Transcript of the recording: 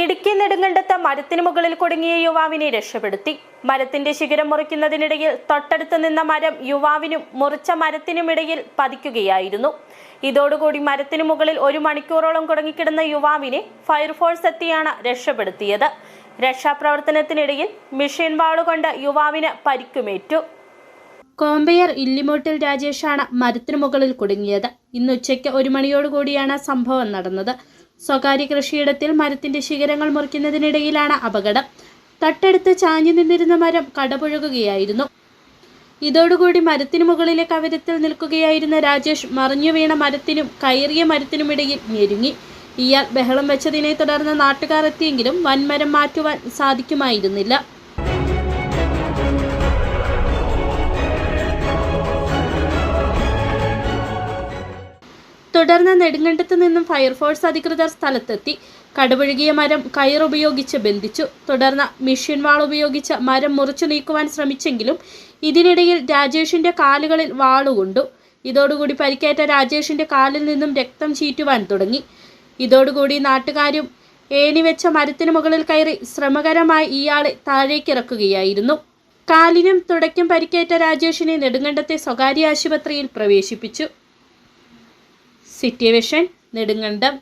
ഇടുക്കി നെടുങ്കണ്ടത്ത് മരത്തിന് മുകളിൽ കുടുങ്ങിയ യുവാവിനെ രക്ഷപ്പെടുത്തി. മരത്തിന്റെ ശിഖരം മുറിക്കുന്നതിനിടയിൽ തൊട്ടടുത്ത് നിന്ന മരം യുവാവിനും മുറിച്ച മരത്തിനുമിടയിൽ പതിക്കുകയായിരുന്നു. ഇതോടുകൂടി മരത്തിനു മുകളിൽ ഒരു മണിക്കൂറോളം കുടുങ്ങിക്കിടന്ന യുവാവിനെ ഫയർഫോഴ്സ് എത്തിയാണ് രക്ഷപ്പെടുത്തിയത്. രക്ഷാപ്രവർത്തനത്തിനിടയിൽ മെഷീൻ വാളുകൊണ്ട് യുവാവിന് പരിക്കുമേറ്റു. കോമ്പയർ ഇല്ലിമോട്ടിൽ രാജേഷാണ് മരത്തിനു മുകളിൽ കുടുങ്ങിയത്. ഇന്ന് ഉച്ചയ്ക്ക് ഒരു മണിയോടുകൂടിയാണ് സംഭവം നടന്നത്. സ്വകാര്യ കൃഷിയിടത്തിൽ മരത്തിന്റെ ശിഖരങ്ങൾ മുറിക്കുന്നതിനിടയിലാണ് അപകടം. തട്ടെടുത്ത് ചാഞ്ഞു നിന്നിരുന്ന മരം കടപുഴകുകയായിരുന്നു. ഇതോടുകൂടി മരത്തിനു മുകളിലെ കവരത്തിൽ നിൽക്കുകയായിരുന്ന രാജേഷ് മറിഞ്ഞു വീണ മരത്തിനും കയറിയ മരത്തിനുമിടയിൽ ഞെരുങ്ങി. ഇയാൾ ബഹളം വെച്ചതിനെ തുടർന്ന് നാട്ടുകാർ എത്തിയെങ്കിലും വൻമരം മാറ്റുവാൻ സാധിക്കുമായിരുന്നില്ല. തുടർന്ന് നെടുങ്കണ്ടത്ത് നിന്നും ഫയർഫോഴ്സ് അധികൃതർ സ്ഥലത്തെത്തി. കടുപുഴുകിയ മരം കയറുപയോഗിച്ച് ബന്ധിച്ചു. തുടർന്ന് മിഷ്യൻ വാൾ ഉപയോഗിച്ച് മരം മുറിച്ചു നീക്കുവാൻ ശ്രമിച്ചെങ്കിലും ഇതിനിടയിൽ രാജേഷിന്റെ കാലുകളിൽ വാളുകൊണ്ടു ഇതോടുകൂടി പരിക്കേറ്റ രാജേഷിന്റെ കാലിൽ നിന്നും രക്തം ചീറ്റുവാൻ തുടങ്ങി. ഇതോടുകൂടി നാട്ടുകാരും ഏണി വെച്ച മരത്തിന് മുകളിൽ കയറി ശ്രമകരമായി ഇയാളെ താഴേക്കിറക്കുകയായിരുന്നു. കാലിനും തുടയ്ക്കും പരിക്കേറ്റ രാജേഷിനെ നെടുങ്കണ്ടത്തെ സ്വകാര്യ ആശുപത്രിയിൽ പ്രവേശിപ്പിച്ചു. City vision Nedumkandam.